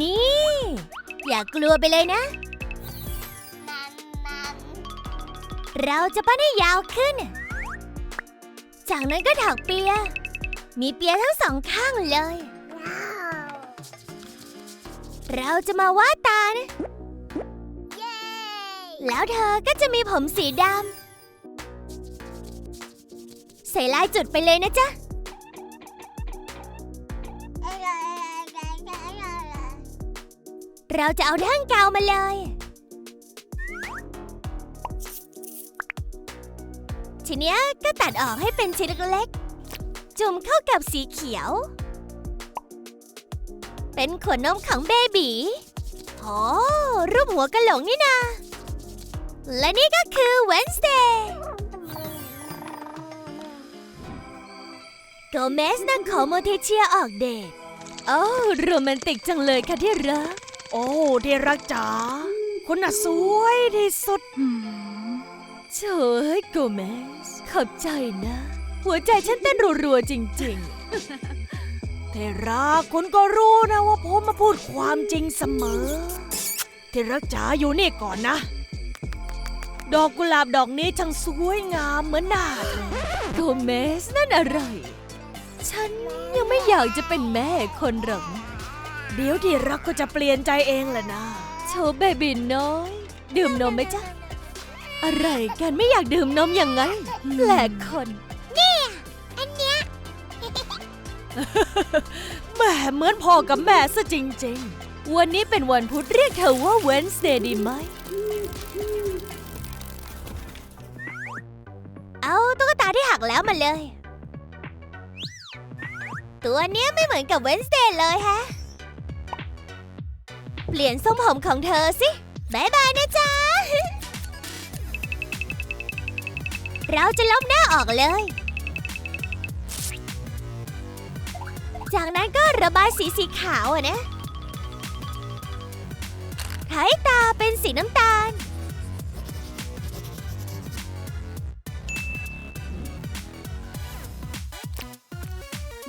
นี่ อย่ากลัวไปเลยนะ เราจะปั้นให้ยาวขึ้น จากนั้นก็ถักเปีย มีเปียทั้งสองข้างเลย เราจะมาวาดตานะแล้วเธอก็จะมีผมสีดำ ใส่ลายจุดไปเลยนะจ๊ะ เราจะเอาด้านกาวมาเลย ทีเนี้ยก็ตัดออกให้เป็นชิ้นเล็กๆ จุ่มเข้ากับสีเขียว เป็นขวดนมของเบบีโอ้รูปหัวกะโหลกนี่นา และนี่ก็คือ Wednesday โกเมสนั่งขอโมเทเชียออกเดทโอ้โรแมนติกจังเลยค่ะที่รัก อ้ที่รักจ๋าคุณน่ะสวยที่สุดหืมเฉยโกเมสขอบใจนะ หัวใจฉันเต้นรัวๆจริงที่รักคุณก็รู้นะว่าผมมาพูดความจริงเสมอที่รักจ๋าอยู่นี่ก่อนนะ ดอกกุหลาบดอกนี้ช่างสวยงามเหมือนหน้าเธอๆโกเมสนั่นอะไร ฉันยังไม่อยากจะเป็นแม่คนหรอกนะ เดี๋ยวที่รักก็จะเปลี่ยนใจเองแหละนะโชว์เบบีน้อย ดื่มนมไหมจ๊ะ อะไรกันไม่อยากดื่มนมอย่างนั้นแปลกคนแหม่เหมือนพ่อกับแม่ซะจริงวันนี้เป็นวันพุธเรียกเธอว่า Wednesday ดีไหม เอาตุ๊กตาที่หักแล้วมาเลย ตัวเนี้ยไม่เหมือนกับ Wednesday เลยฮะเปลี่ยนทรงผมของเธอสิบายบายนะจ๊ะ เราจะลบหน้าออกเลย จากนั้นก็ระบายสีสีขาวอะนะไายตาเป็นสีน้ำตาล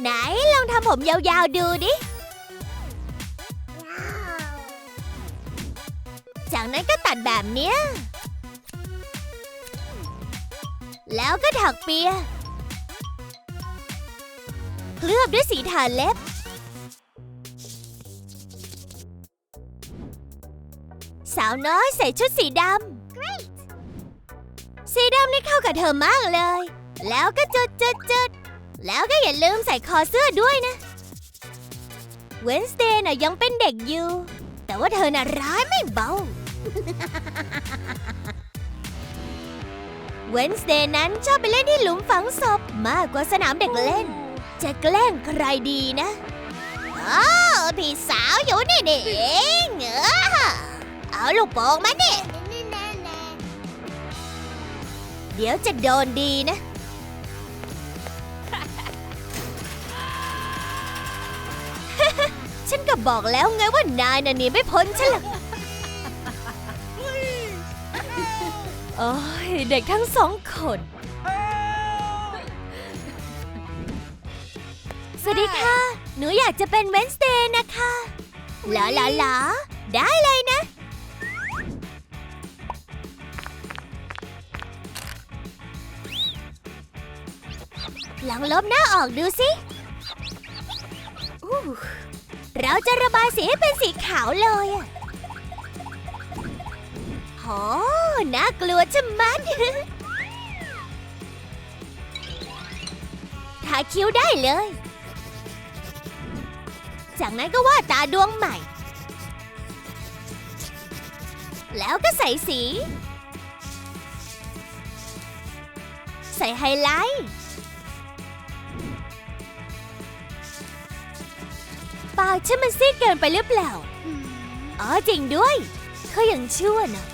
ไหนลองทำผมยาวๆดูดิ จากนั้นก็ตัดแบบเนี้ย แล้วก็ถักเปีย เคลือบด้วยสีทาเล็บ สาวน้อยใส่ชุดสีดำ สีดำนี่เข้ากับเธอมากเลย แล้วก็จุดจุดจุดแล้วก็อย่าลืมใส่คอเสื้อด้วยนะ เวนสเดย์น่ะยังเป็นเด็กอยู่ แต่ว่าเธอน่ะร้ายไม่เบา เวนสเดย์นั้นชอบไปเล่นที่หลุมฝังศพมากกว่าสนามเด็กเล่น จะแกล้งใครดีนะอ๋อพี่สาวอยู่นี่นี่เองเออเอาลูกโป่งมาเนี่ยเดี๋ยวจะโดนดีนะ ฉันก็บอกแล้วไงว่านายน่ะหนีไม่พ้นฉันหรอก โอ้ยเด็กทั้งสองคน สวัสดีค่ะ หนูอยากจะเป็นเวนสเดย์นะคะเหรอเหรอเหรอได้เลยนะ ลองลบหน้าออกดูสิเราจะระบายสีให้เป็นสีขาวเลยอะโห น่ากลัวชะมัดทาคิ้วได้เลย จากนั้นก็วาดตาดวงใหม่ แล้วก็ใส่สี ใส่ไฮไลท์ปากฉันมันซีดเกินไปหรือเปล่า อ๋อจริงด้วย เขายังชั่วนะ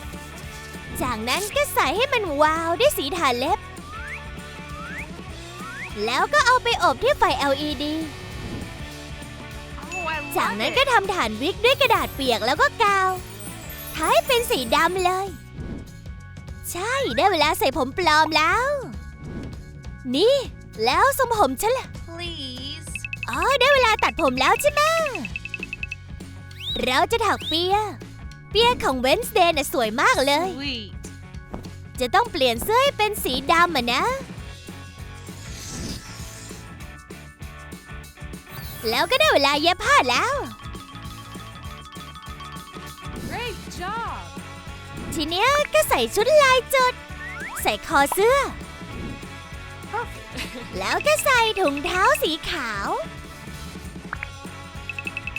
จากนั้นก็ใส่ให้มันวาวด้วยสีทาเล็บ แล้วก็เอาไปอบที่ไฟ LED จากนั้นก็ทำฐานวิกด้วยกระดาษเปียกแล้วก็กาวท้ายเป็นสีดำเลย ใช่ได้เวลาใส่ผมปลอมแล้ว นี่ แล้วทรงผมฉันล่ะ Please. อ๋อได้เวลาตัดผมแล้วใช่ไหมเราจะถักเปีย เปียของเวนสเดย์น่ะสวยมากเลย Sweet จะต้องเปลี่ยนเสื้อให้เป็นสีดำอะนะ แล้วก็ได้เวลาเย็บผ้าแล้ว Great job! ทีเนี้ยก็ใส่ชุดลายจุด ใส่คอเสื้อ แล้วก็ใส่ถุงเท้าสีขาว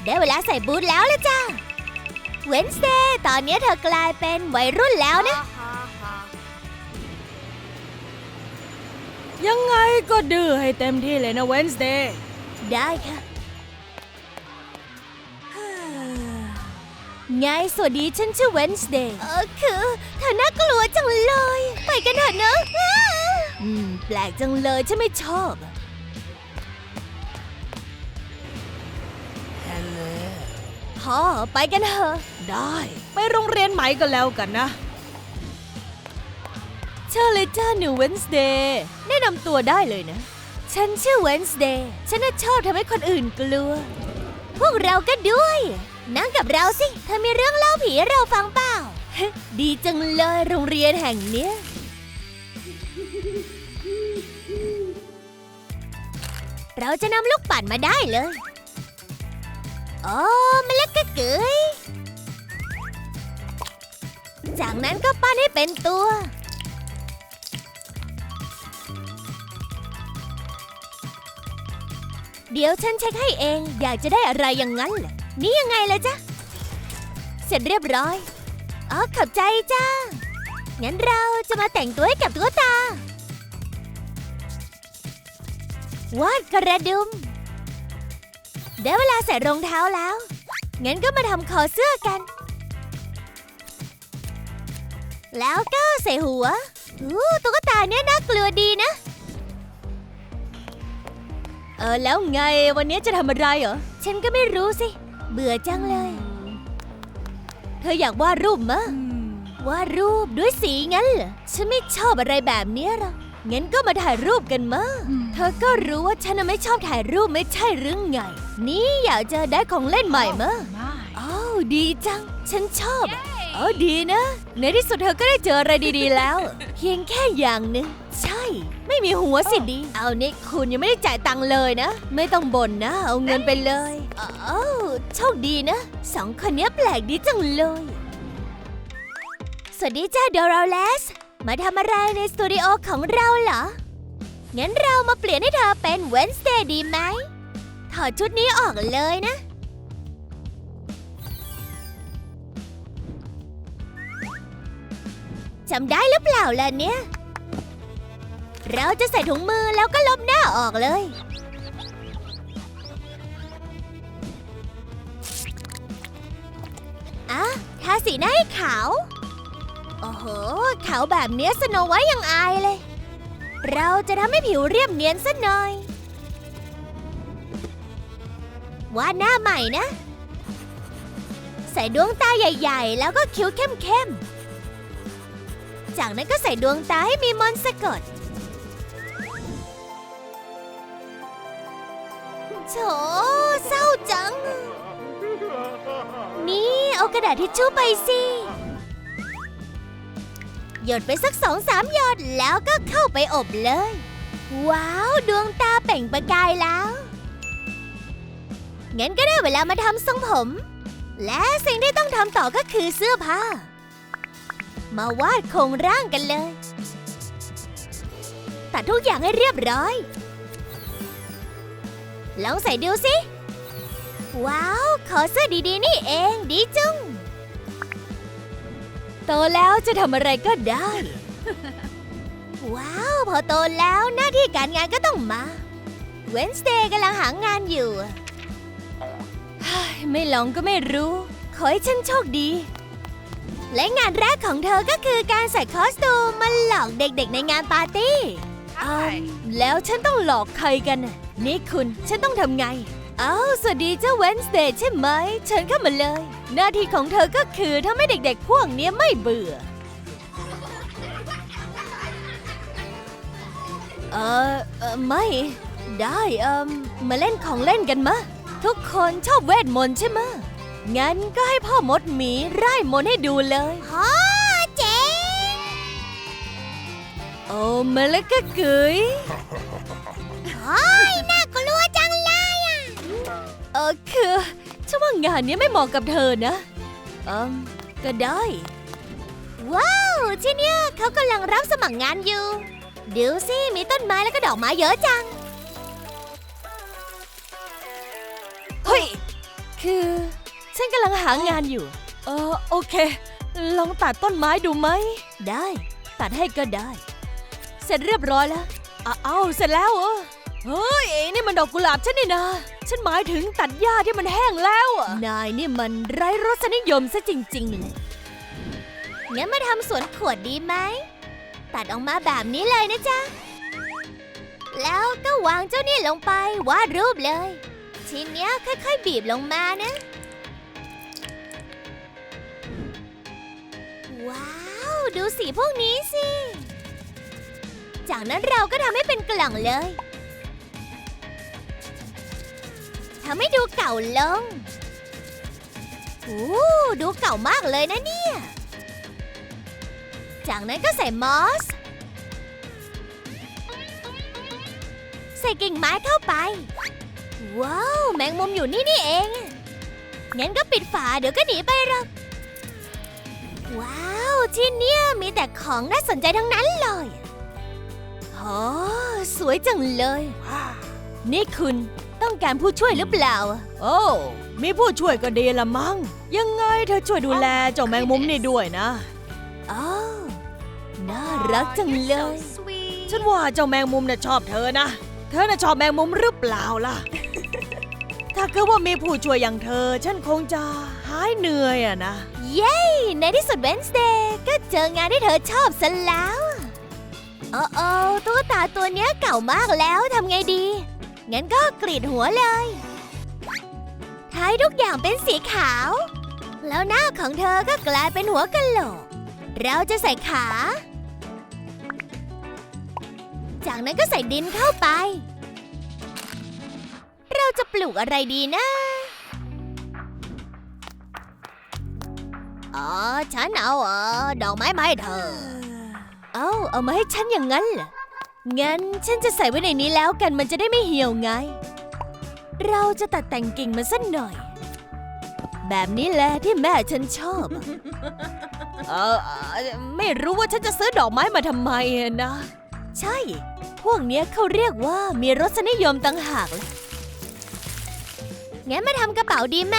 ได้เวลาใส่บูทแล้วละจ้า เวนสเดย์ตอนนี้เธอกลายเป็นวัยรุ่นแล้วนะ ยังไงก็ดื้อให้เต็มที่เลยนะ Wednesday ได้ค่ะ ไงสวัสดีฉันชื่อเวนสเดย์เออคือเธอน่ากลัวจังเลย ไปกันเถอะนะอ้าอืม แปลกจังเลยฉันไม่ชอบอะพ่อไปกันเถอะ ได้ ไปโรงเรียนใหม่ก็แล้วกันนะ เชิญเลยจ้าหนูเวนส์เดย์แนะนำตัวได้เลยนะ ฉันชื่อเวนส์เดย์ฉันน่ะชอบทำให้คนอื่นกลัว พวกเราก็ด้วย นั่งกับเราสิ เธอมีเรื่องเล่าผีให้เราฟังเปล่า ดีจังเลยโรงเรียนแห่งเนี้ย เราจะนำลูกปั่นมาได้เลย โอ้มันเล็กกะเกย จากนั้นก็ปั้นให้เป็นตัว เดี๋ยวฉันเช็คให้เอง อยากจะได้อะไรอย่างนั้นเหรอนี่ยังไงล่ะจ๊ะ เสร็จเรียบร้อย อ๋อ ขอบใจจ้า งั้นเราจะมาแต่งตัวให้กับตุ๊กตา วาดกระดุม ได้เวลาใส่รองเท้าแล้ว งั้นก็มาทำคอเสื้อกัน แล้วก็ใส่หัวอู้ตุ๊กตาเนี่ยน่ากลัวดีนะ เออแล้วไงวันนี้จะทำอะไรเหรอ ฉันก็ไม่รู้สิ เบื่อจังเลย เธออยากวาดรูปมะวาดรูปด้วยสีงั้นเหรอ ฉันไม่ชอบอะไรแบบเนี้ยหรอกงั้นก็มาถ่ายรูปกันมะเธอก็รู้ว่าฉันน่ะไม่ชอบถ่ายรูปไม่ใช่หรือไง นี่อยากจะได้ของเล่นใหม่มะ My. อ้าวดีจัง ฉันชอบอะ เออดีนะ ในที่สุดเธอก็ได้เจออะไรดีๆแล้ว เพียงแค่อย่างหนึงใช่ ไม่มีหัวสิดี เอานี่คุณยังไม่ได้จ่ายตังค์เลยนะ ไม่ต้องบ่นนะ เอาเงินไปเลยอ้าวโชคดีนะสองคนเนี้ยแปลกดีจังเลย สวัสดีจ้าดอร์เลส มาทำอะไรในสตูดิโอของเราเหรอ งั้นเรามาเปลี่ยนให้เธอเป็นเวนสเดย์ดีไหม ถอดชุดนี้ออกเลยนะ จำได้หรือเปล่าล่ะเนี่ย เราจะใส่ถุงมือแล้วก็ลบหน้าออกเลย อะ ทาสีหน้าให้ขาว โอ้โห ขาวแบบเนี้ยสโนไว้ยังอายเลย เราจะทำให้ผิวเรียบเนียนสักหน่อย วาดหน้าใหม่นะ ใส่ดวงตาใหญ่ ๆ แล้วก็คิ้วเข้มๆ จากนั้นก็ใส่ดวงตาให้มีมนต์สะกด โถเศร้าจัง นี่ เอากระดาษทิชชู่ไปสิ หยดไปสักสองสามหยดแล้วก็เข้าไปอบเลย ว้าว ดวงตาเปล่งประกายแล้ว งั้นก็ได้เวลามาทำทรงผม และสิ่งที่ต้องทำต่อก็คือเสื้อผ้า มาวาดโครงร่างกันเลย ตัดทุกอย่างให้เรียบร้อย ลองใส่ดูสิ ว้าว ขอเสื้อดีๆนี่เองดีจุง โตแล้วจะทำอะไรก็ได้ ว้าว พอโตแล้วหน้าที่การงานก็ต้องมาเวนสเดย์กำลังหางานอยู่ ไม่ลองก็ไม่รู้ ขอให้ฉันโชคดี และงานแรกของเธอก็คือการใส่คอสตูมมาหลอกเด็กๆในงานปาร์ตี้อืม Hi. แล้วฉันต้องหลอกใครกันน่ะนี่คุณฉันต้องทำไง อ้าว สวัสดีเจ้าเวนสเดย์ใช่ไหม เชิญเข้ามาเลย หน้าที่ของเธอก็คือทำให้เด็กๆพวกเนี้ยไม่เบื่อ เออเออไม่ ได้เออมาเล่นของเล่นกันมะ ทุกคนชอบเวทมนต์ใช่ไหมะ งั้นก็ให้พ่อมดหมีไร่มนต์ให้ดูเลยพ่อเจ๋งโอ้มาแล้วก็เกยโอ้ยน่ากลัวจังเลยอะ เออคือฉันว่างานนี้ไม่เหมาะกับเธอนะเอืมก็ได้ ว้าวที่เนี่ยเขากำลังรับสมัครงานอยู่ดูสิมีต้นไม้แล้วก็ดอกไม้เยอะจัง เฮ้ย คือ ฉันกำลังหางานอยู่ เออโอเค ลองตัดต้นไม้ดูไหม ได้ ตัดให้ก็ได้ เสร็จเรียบร้อยแล้วอ้าเอาเสร็จแล้วเหรอเฮ้ยนี่มันดอกกุหลาบฉันนี่นะ ฉันหมายถึงตัดหญ้าที่มันแห้งแล้วอะนายนี่มันไร้รสนิยมซะจริงๆเลยงั้นมาทำสวนขวดดีไหม ตัดออกมาแบบนี้เลยนะจ๊ะ แล้วก็วางเจ้านี่ลงไปวาดรูปเลย ทีเนี้ยค่อยๆบีบลงมานะ ว้าว ดูสีพวกนี้สิ จากนั้นเราก็ทำให้เป็นกล่องเลยทำให้ดูเก่าลงโอ้ดูเก่ามากเลยนะเนี่ย จากนั้นก็ใส่มอส ใส่กิ่งไม้เข้าไป ว้าว แมงมุมอยู่นี่นี่เอง งั้นก็ปิดฝาเดี๋ยวก็หนีไปหรอก ว้าว ที่เนี่ยมีแต่ของน่าสนใจทั้งนั้นเลยโอ้สวยจังเลย นี่คุณต้องการผู้ช่วยหรือเปล่า โอ้ มีผู้ช่วยก็ดีละมั้ง ยังไงเธอช่วยดูแลเจ้าแมงมุมนี่ด้วยนะอ้าวน่ารักจังเลย ฉันว่าเจ้าแมงมุมน่ะชอบเธอนะ เธอน่ะชอบแมงมุมหรือเปล่าล่ะ ถ้าเกิดว่ามีผู้ช่วยอย่างเธอ ฉันคงจะ หายเหนื่อยอะนะ เย้ ในที่สุดเวนสเดย์ก็เจองานที่เธอชอบซะแล้วโอ้โอ้ตุ๊กตาตัวเนี้ยเก่ามากแล้วทำไงดี งั้นก็กรีดหัวเลย ท้ายทุกอย่างเป็นสีขาว แล้วหน้าของเธอก็กลายเป็นหัวกะโหลก เราจะใส่ขา จากนั้นก็ใส่ดินเข้าไป เราจะปลูกอะไรดีนะ อ๋อ ฉันเอาเออดอกไม้มาให้เธอ เอ้า เอามาให้ฉันอย่างนั้นเหรอ งั้นฉันจะใส่ไว้ในนี้แล้วกันมันจะได้ไม่เหี่ยวไง เราจะตัดแต่งกิ่งมันสักหน่อย แบบนี้แหละที่แม่ฉันชอบอะเออเอ่อไม่รู้ว่าฉันจะซื้อดอกไม้มาทำไมอะนะ ใช่ พวกเนี้ยเขาเรียกว่ามีรสนิยมต่างหากล่ะงั้นมาทำกระเป๋าดีไหม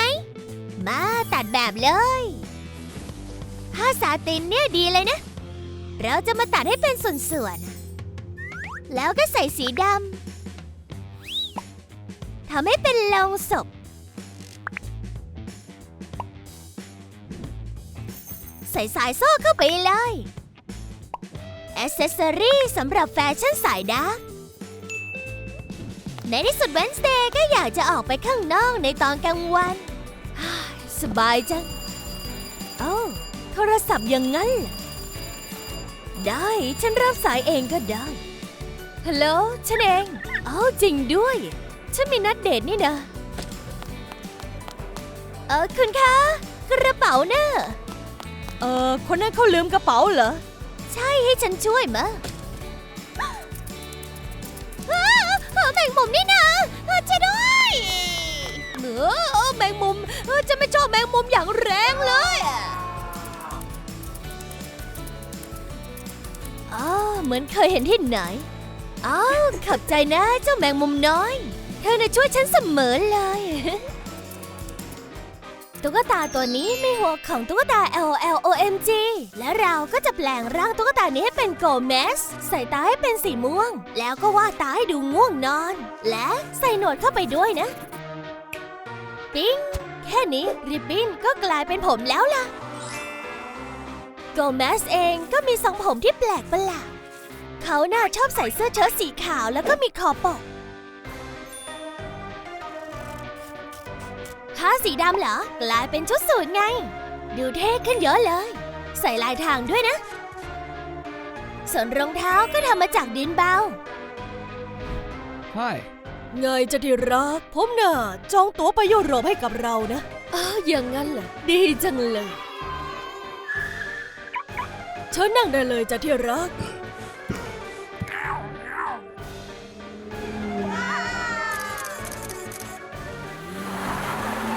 มาตัดแบบเลย ผ้าสาตินเนี่ยดีเลยนะ เราจะมาตัดให้เป็นส่วนๆ แล้วก็ใส่สีดำ ทำให้เป็นลงศพ ใส่สายโซ่เข้าไปเลยอ c เซสซอรี่สำหรับแฟชั่นสายดาร์กในที่สุดเวนสเดย์ก็อยากจะออกไปข้างนอกในตอนกลางวัน สบายจังเอ้ โทรศัพท์อย่างนั้นเหรอได้ฉันรับสายเองก็ได้ฮัลโหลฉันเองเอ้าจริงด้วย ฉันมีนัดเดทนี่นะเออคุณคะ กระเป๋าเนอะเออคนนั้นเขาลืมกระเป๋าเหรอ ใช่ให้ฉันช่วยมะอ้าวเออแมงมุมนี่นะเออช่วยด้วยเออแมงมุมเออจะไม่ชอบแมงมุมอย่างแรงเลย อ๋อเหมือนเคยเห็นที่ไหนอ้าวขอบใจนะเจ้าแมงมุมน้อย เธอน่ะช่วยฉันเสมอเลย ตุ๊กตาตัวนี้ไมีหัวของตุ๊กตา L L O M G และเราก็จะแปลงร่างตุ๊กตานี้ให้เป็นโกเมส ใส่ตาให้เป็นสีม่วง แล้วก็วาดตาให้ดูง่วงนอน และใส่หนวดเข้าไปด้วยนะ ปิ๊งแค่นี้ริบบิ้นก็กลายเป็นผมแล้วล่ะ โกเมสเองก็มีทรงผมที่แปลกประหลาด เขาน่าชอบใส่เสื้อเชิ้ตสีขาวแล้วก็มีคอปกผ้าสีดำเหรอ กลายเป็นชุดสูทไง ดูเท่ขึ้นเยอะเลย ใส่ลายทางด้วยนะ ส่วนรองเท้าก็ทำมาจากดินเบา Hi. ไงจะที่รัก ผมน่ะจองตั๋วไปยุโรปให้กับเรานะเออ้าวอย่างนั้นเหรอ ดีจังเลย เชิญนั่งได้เลยจ้ะที่รัก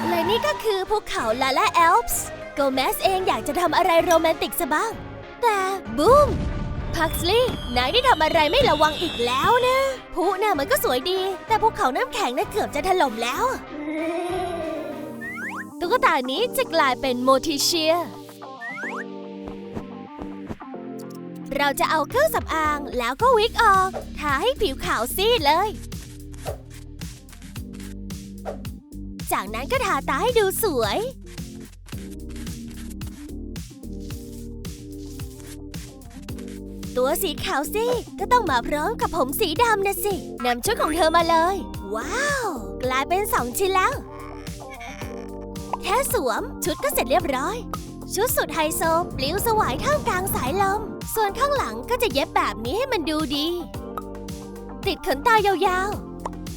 และนี่ก็คือภูเขาลาลาแอลป์สโกเมสเองอยากจะทำอะไรโรแมนติกซะบ้าง แต่บูมพักสลีย์นายได้ทำอะไรไม่ระวังอีกแล้วนะภูน่ะมันก็สวยดี แต่ภูเขาน้ำแข็งน่ะเกือบจะถล่มแล้ว ตุ๊กตานี้จะกลายเป็นโมทิเชีย เราจะเอาเครื่องสำอางแล้วก็วิกออก ทาให้ผิวขาวซีดเลย จากนั้นก็ทาตาให้ดูสวย ตัวสีขาวสิก็ต้องมาพร้อมกับผมสีดำนะสินำชุดของเธอมาเลย ว้าว กลายเป็นสองชิ้นแล้ว แค่สวมชุดก็เสร็จเรียบร้อยชุดสุดไฮโซปลิวสวายท่ามกลางสายลม ส่วนข้างหลังก็จะเย็บแบบนี้ให้มันดูดี ติดขนตายาว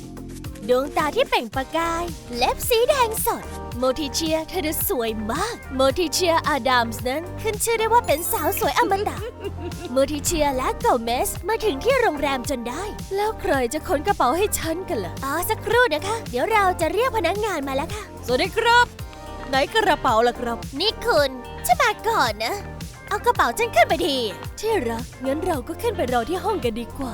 ๆ ดวงตาที่เปล่งประกาย เล็บสีแดงสด โมทิเชียเธอดูสวยมาก โมทิเชียอาดัมส์นั้นขึ้นชื่อได้ว่าเป็นสาวสวยอมตะ โมทิเชียและโกเมสมาถึงที่โรงแรมจนได้ แล้วใครจะขนกระเป๋าให้ฉันกันล่ะ อ๋อสักครู่นะคะ เดี๋ยวเราจะเรียกพนักงานมาแล้วค่ะ สวัสดีครับ ไหนกระเป๋าล่ะครับ นี่คุณฉันมาก่อนนะ เอากระเป๋าฉันขึ้นไปทีที่รักงั้นเราก็ขึ้นไปรอที่ห้องกันดีกว่า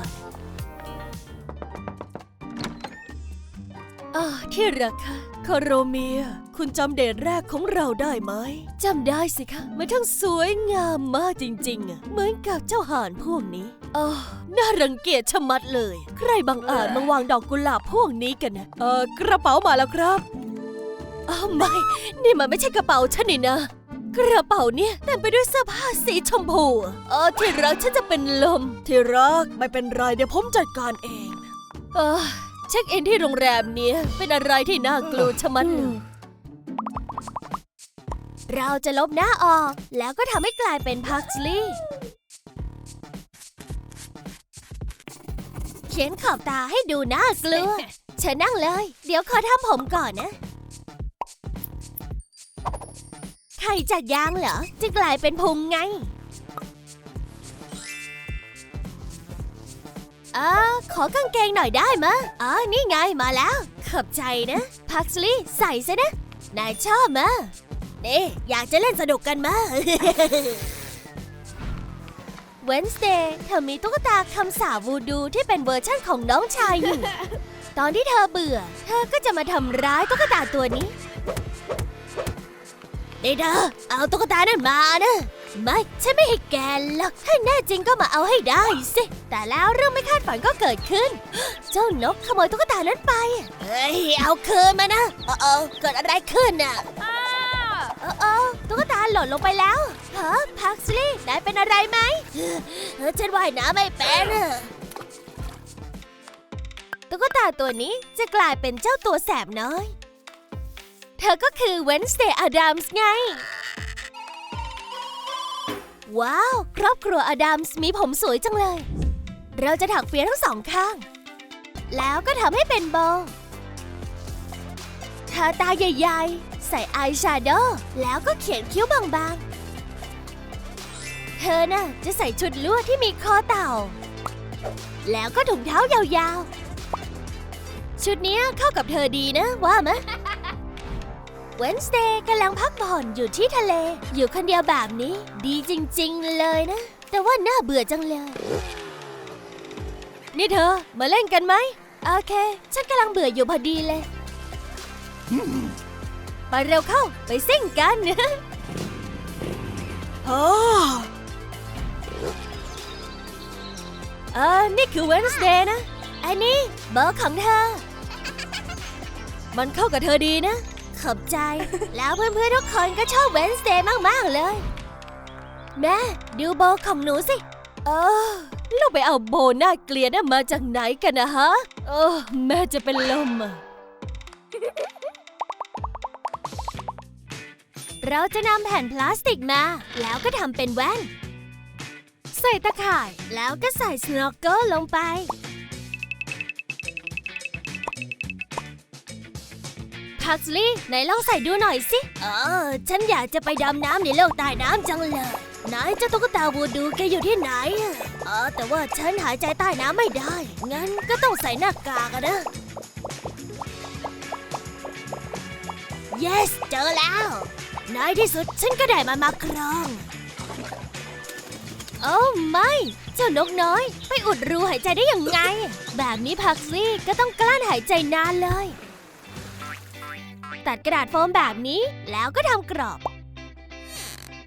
อ่าที่รักค่ะคาโรเมีย คุณจำเดทแรกของเราได้ไหมจำได้สิคะมันทั้งสวยงามมากจริงๆอะเหมือนกับเจ้าห่านพวกนี้อ๋อน่ารังเกียจชะมัดเลย ใครบังอาจมาวางดอกกุหลาบพวกนี้กันนะเออกระเป๋ามาแล้วครับอ้าวไม่ นี่มันไม่ใช่กระเป๋าฉันนี่นะ กระเป๋าเนี่ยเต็มไปด้วยเสื้อผ้าสีชมพูอะเออที่รักฉันจะเป็นลม ที่รักไม่เป็นไรเดี๋ยวผมจัดการเอง เออเช็คอินที่โรงแรมเนี้ยเป็นอะไรที่น่ากลัวชะมัดเลยเราจะลบหน้าออก แล้วก็ทำให้กลายเป็นพักลีย์เขียนขอบตาให้ดูน่ากลัวเชิญนั่งเลย เดี๋ยวขอทำผมก่อนนะ ใครจัดยางเหรอ จะกลายเป็นพุงไง เออขอกางเกงหน่อยได้มะอ๋อ นี่ไงมาแล้ว ขอบใจนะ พักลีย์ใส่ซะนะ นายชอบมะนี่อยากจะเล่นสนุกกันมาเวนสเดย์เธอมีตุ๊กตาคำสาปวูดูที่เป็นเวอร์ชั่นของน้องชายอยู่ ตอนที่เธอเบื่อ เธอก็จะมาทำร้ายตุ๊กตาตัวนี้ นี่เธอเอาตุ๊กตานั่นมานะ ไม่ ฉันไม่ให้แกหรอก ถ้าแน่จริงก็มาเอาให้ได้สิ แต่แล้วเรื่องไม่คาดฝันก็เกิดขึ้น เจ้านกขโมยตุ๊กตานั้นไป เฮ้ย เอาคืนมานะเออเออเกิดอะไรขึ้นน่ะเออเออตุ๊กตาหล่นลงไปแล้วฮะพักสลี่นายเป็นอะไรไหมเออฉันว่ายน้ำไม่เป็นอะตุ๊กตาตัวนี้จะกลายเป็นเจ้าตัวแสบน้อย เธอก็คือเวนสเ a y อ d ดัมส์ไง ว้าว ครอบครัวอดัมส์มีผมสวยจังเลย เราจะถักเฟียทั้งสองข้าง แล้วก็ทำให้เป็นโบว์ทาตาใหญ่ๆ ใส่อายแชโดว์แล้วก็เขียนคิ้วบางๆ เธอน่ะจะใส่ชุดลวดที่มีคอเต่า แล้วก็ถุงเท้ายาวๆ ชุดนี้เข้ากับเธอดีนะว่ามะ เวนสเดย์กำลังพักผ่อนอยู่ที่ทะเล อยู่คนเดียวแบบนี้ ดีจริง ๆ เลยนะ แต่ว่าน่าเบื่อจังเลย นี่เธอ มาเล่นกันไหม โอเค ฉันกำลังเบื่ออยู่พอดีเลย ไปเร็วเข้า ไปซิ่งกันโอ้เออนี่คือเวนส์เดย์นะ อันนี้เบอร์ของเธอ มันเข้ากับเธอดีนะ ขอบใจ แล้วเพื่อนๆทุกคนก็ชอบเวนสเดย์มากๆเลย แม่ดูโบของหนูสิ เออลูกไปเอาโบน่าเกลียดน่ะมาจากไหนกันนะฮะเออแม่จะเป็นลมอะเราจะนำแผ่นพลาสติกมา แล้วก็ทำเป็นแว่น ใส่ตะข่ายแล้วก็ใส่สโนว์เกิลลงไป พักลี่ไหนลองใส่ดูหน่อยสิ เออ ฉันอยากจะไปดำน้ำในโลกใต้น้ำจังเลยไหนเจ้าตุ๊กตาวูดูแกอยู่ที่ไหนอะเออแต่ว่าฉันหายใจใต้น้ำไม่ได้ งั้นก็ต้องใส่หน้ากากนะ yes เจอแล้ว ในที่สุดฉันก็ได้มันมาครองโอ้ไม่ เจ้านกน้อย ไปอุดรูหายใจได้ยังไง แบบนี้พักซี่ก็ต้องกลั้นหายใจนานเลย ตัดกระดาษโฟมแบบนี้ แล้วก็ทำกรอบ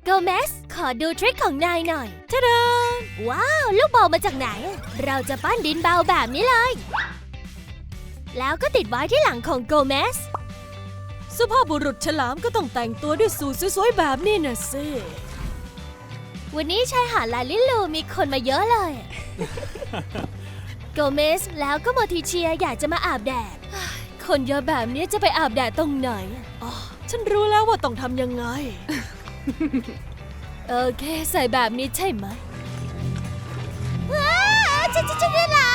โกเมสขอดูทริคของนายหน่อยทะดาว้าว ลูกบอลมาจากไหน เราจะปั้นดินเบาแบบนี้เลย แล้วก็ติดไว้ที่หลังของโกเมสสุภาพบุรุษฉลามก็ต้องแต่งตัวด้วยสูทสวยๆแบบนี้นะสิ วันนี้ชายหาดลาลิลูมีคนมาเยอะเลย โกเมสแล้วก็โมทิเชียอยากจะมาอาบแดด คนเยอะแบบนี้จะไปอาบแดดตรงไหนอ๋อฉันรู้แล้วว่าต้องทำยังไง โอเค ใส่แบบนี้ใช่ไหมว้าวฉันจะช่วยเหรอ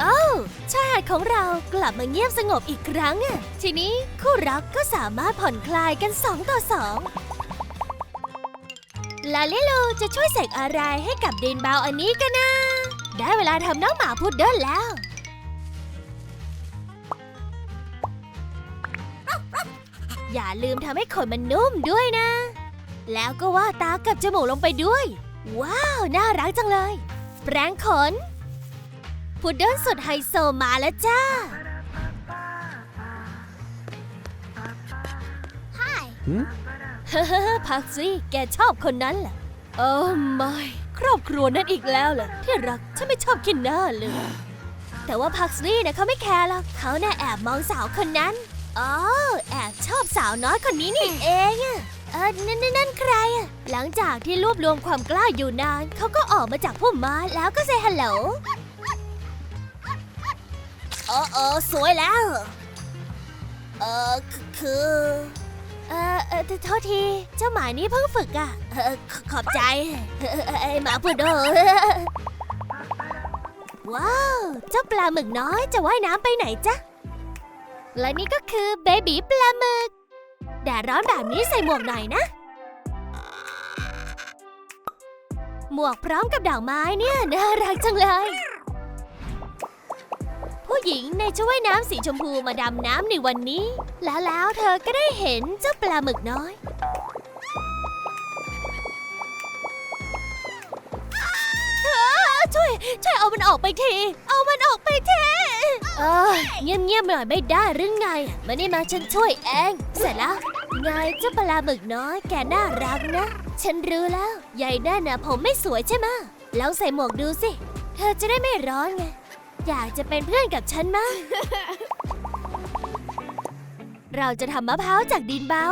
โอ้าชายหาดของเรากลับมาเงียบสงบอีกครั้งอะทีนี้คู่รักก็สามารถผ่อนคลายกันสองต่อสองลาลิลูจะช่วยเสกอะไรให้กับดินเบาอันนี้กันนะ ได้เวลาทำน้องหมาพุดเดิ้ลแล้ว อย่าลืมทำให้ขนมันนุ่มด้วยนะ แล้วก็ว่าดตากับจมูกลงไปด้วย ว้าว น่ารักจังเลย แปรงขน พุดเดิ้ลสุดไฮโซมาแล้วจ้า Hmm? เฮ้อพักสิแกชอบคนนั้นเหรอโอ้ไม่ครอบครัวนั้นอีกแล้วเหรอที่รัก ฉันไม่ชอบกินหน้าเลย แต่ว่าพักซี่นะเขาไม่แคร์หรอกเขาน่ะแอบมองสาวคนนั้น อ๋อแอบชอบสาวน้อยคนนี้นี่เองอะเออนั่นนั่นนั่นใครอะหลังจากที่รวบรวมความกล้าอยู่นาน เขาก็ออกมาจากพุ่มไม้แล้วก็เซฮัลโหลโอ้โอ้สวยแล้ว เออคือคือเออเออโทษที เจ้าหมานี่เพิ่งฝึกอะเออขขอบใจเออเออไอหมาพูดโดว้าว เจ้าปลาหมึกน้อยจะว่ายน้ำไปไหนจ๊ะ และนี่ก็คือเบบีปลาหมึกแดดร้อนแบบนี้ใส่หมวกหน่อยนะ หมวกพร้อมกับดอกไม้เนี่ยน่ารักจังเลย ผู้หญิงในชุดว่ายน้ำสีชมพูมาดำน้ำในวันนี้ แล้วแล้วเธอก็ได้เห็นเจ้าปลาหมึกน้อย มันออกไปที เอามันออกไปทีเออเงียบเงียบๆหน่อยไม่ได้หรือไงมานี่มาฉันช่วยเอง เสร็จแล้วไงเจ้าปลาหมึกน้อยแกน่ารักนะ ฉันรู้แล้วยายนั่นน่ะผมไม่สวยใช่ไหมะลองใส่หมวกดูสิ เธอจะได้ไม่ร้อนไง อยากจะเป็นเพื่อนกับฉันมั้งเราจะทำมะพร้าวจากดินเบา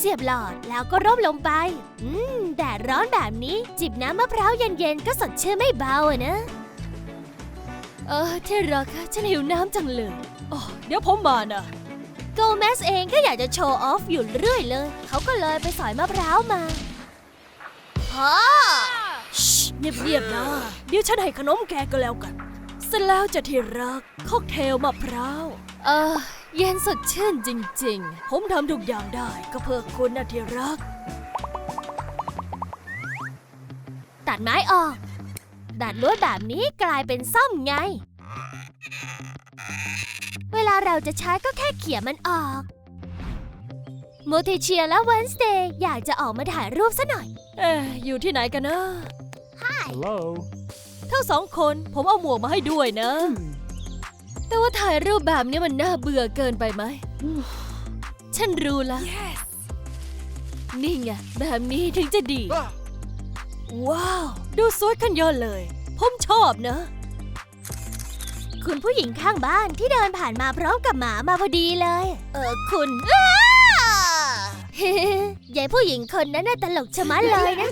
เสียบหลอดแล้วก็ร่มลงไป อืม แดดร้อนแบบนี้ จิบน้ำมะพร้าวเย็นๆก็สดชื่นไม่เบาอะนะ เออที่รักคะฉันหิวน้ำจังเลยอ๋อเดี๋ยวผมมานะโกเมสเองก็อยากจะโชว์ออฟอยู่เรื่อยเลย เขาก็เลยไปสอยมะพร้าวมาพ่อชิเงียบๆนะ เดี๋ยวฉันให้ขนมแกก็แล้วกัน เสร็จแล้วจะที่รักค็อกเทลมะพร้าว เออ เย็นสดชื่นจริงผมทำทุกอย่างได้ก็เพื่อคุณนะที่รักๆตัดไม้ออก ดัดลวดแบบนี้กลายเป็นซ่อมไง เวลาเราจะใช้ก็แค่เขี่ยมันออกโมเทเชียและเวนสเดย์อยากจะออกมาถ่ายรูปซะหน่อย เอ๊ะอยู่ที่ไหนกันนะ Hello. ทั้งสองคนผมเอาหมวกมาให้ด้วยนะ แต่ว่าถ่ายรูปแบบนี้มันน่าเบื่อเกินไปไหม ฉันรู้แล้ว Yes. นี่ไงแบบนี้ถึงจะดี ว้าว ดูสวยขึ้นเยอะเลย ผมชอบนะ คุณผู้หญิงข้างบ้านที่เดินผ่านมาพร้อมกับหมามาพอดีเลย เออคุณอ้ายายผู้หญิงคนนั้นน่ะตลกชะมัดเลยนะ